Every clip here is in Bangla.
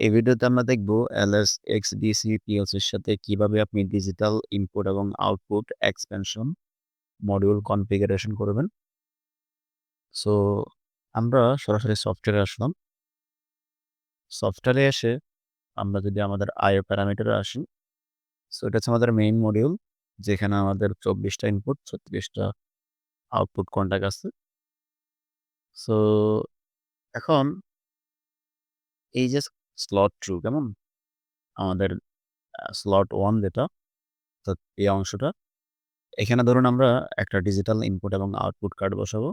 এই ভিডিওতে আমরা দেখব এলএস এক্সডিসি পিএলসির সাথে কীভাবে আপনি ডিজিটাল ইনপুট এবং আউটপুট এক্সপেনশন মডিউল কনফিগারেশন করবেন। সো আমরা সরাসরি সফটওয়্যারে আসলাম। সফটওয়্যারে এসে আমরা যদি আমাদের আইও প্যারামিটারে আসি, সো এটা হচ্ছে আমাদের মেইন মডিউল যেখানে আমাদের চব্বিশটা ইনপুট ছত্রিশটা আউটপুট কন্ট্যাক্ট আছে। সো এখন এই যে স্লট ট্রু কেমন? আমাদের স্লট ওয়ান যেটা অর্থাৎ এই অংশটা। এখানে ধরুন আমরা একটা ডিজিটাল ইনপুট এবং আউটপুট কার্ড বসাবো।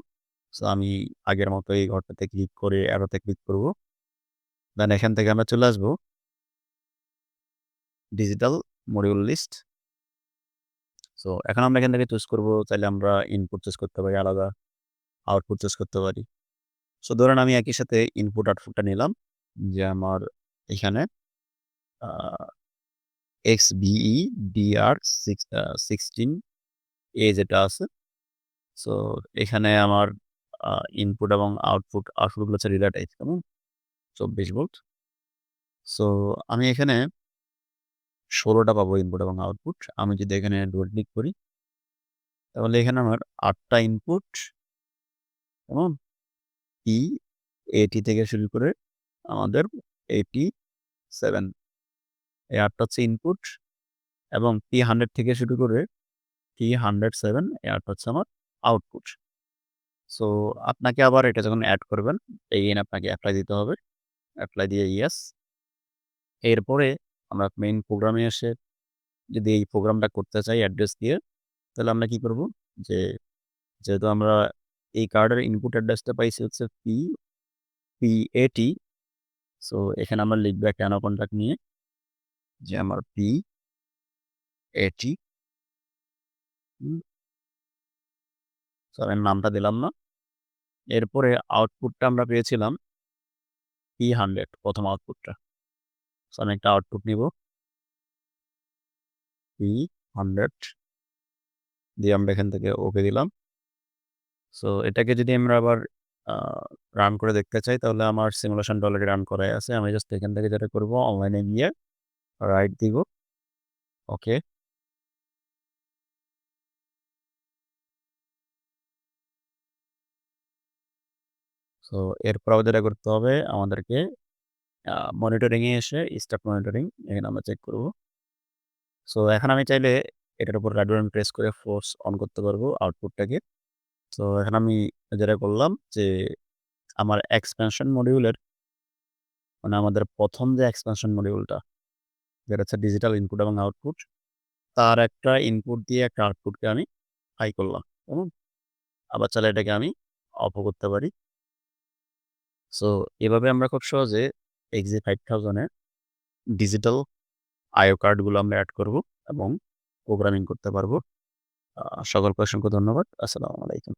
সো আমি আগের মতো এই ঘরটাতে ক্লিক করে অ্যারোতে ক্লিক করব। দেন এখান থেকে আমরা চলে আসব ডিজিটাল মডিউল লিস্ট। সো এখন আমরা এখান থেকে চুজ করব চাইলে আমরা ইনপুট চুজ করতে পারি আলাদা, আউটপুট চুজ করতে পারি। সো ধরেন আমি একই সাথে ইনপুট আউটপুটটা নিলাম যে আমার এখানে, আ XBE DR সিক্স 16 এ যেটা আছে। সো, এখানে আমার ইনপুট এবং আউটপুট আউটপুটগুলো হচ্ছে রিলে টাইপ কেমন? ২৪ ভোল্ট। সো, আমি এখানে ষোলোটা পাবো ইনপুট এবং আউটপুট। আমি যদি এখানে ডবল ক্লিক করি, তাহলে এখানে আমার আটটা ইনপুট কেমন? ই এটি থেকে শুরু করে আমাদের 87 এই ৮ টা হচ্ছে ইনপুট এবং P100 থেকে শুরু করে P107 এই ৮ টা হচ্ছে আমার আউটপুট। সো আপনাকে আবার এটা যখন অ্যাড করবেন, এগেইন আপনাকে অ্যাপ্লাই দিতে হবে। অ্যাপ্লাই দিয়ে ইয়েস। এরপরে আমরা মেইন প্রোগ্রামে এসে যদি এই প্রোগ্রামটা করতে চাই অ্যাড্রেস দিয়ে, তাহলে আমরা কি করব? যে যেহেতু আমরা এই কার্ডের ইনপুট অ্যাড্রেসটা পাইছি হচ্ছে P PAT সো এখানে আমরা লিখব একটা অ্যানো কন্ট্যাক্ট নিয়ে যে আমার পি এটি আমি নামটা দিলাম না। এরপরে আউটপুটটা আমরা পেয়েছিলাম P100 প্রথম আউটপুটটা। সো আমি একটা আউটপুট নিব। P100 দিয়ে আমরা এখান থেকে ওকে দিলাম। সো এটাকে যদি আমরা আবার রান করে দেখতে চাই, তাহলে আমার সিমুলেশন অলরেডি রান করাই আছে। আমি জাস্ট এখান থেকে যেটা করব অনলাইনে গিয়ে রাইট দিব। ওকে। সো এরপরেও যেটা করতে হবে, আমাদেরকে মনিটরিংয়ে এসে স্টাফ মনিটরিং এখানে আমরা চেক করব। সো এখন আমি চাইলে এটার উপর রাইট প্রেস করে ফোর্স অন করতে পারব আউটপুটটাকে। সো এখন আমি যেটা করলাম যে আমার এক্সপেনশন মডিউলের মানে আমাদের ১ম যে এক্সপেনশন মডিউলটা যেটা হচ্ছে ডিজিটাল ইনপুট এবং আউটপুট, তার একটা ইনপুট দিয়ে একটা আউটপুটকে আমি হাই করলাম। কেমন? আবার চাইলে এটাকে আমি অফও করতে পারি। সো এভাবে আমরা খুব সহজে XG5000 এ ডিজিটাল আইও কার্ডগুলো আমরা অ্যাড করব এবং প্রোগ্রামিং করতে পারব। সকলকে অসংখ্য ধন্যবাদ। আসসালামু আলাইকুম।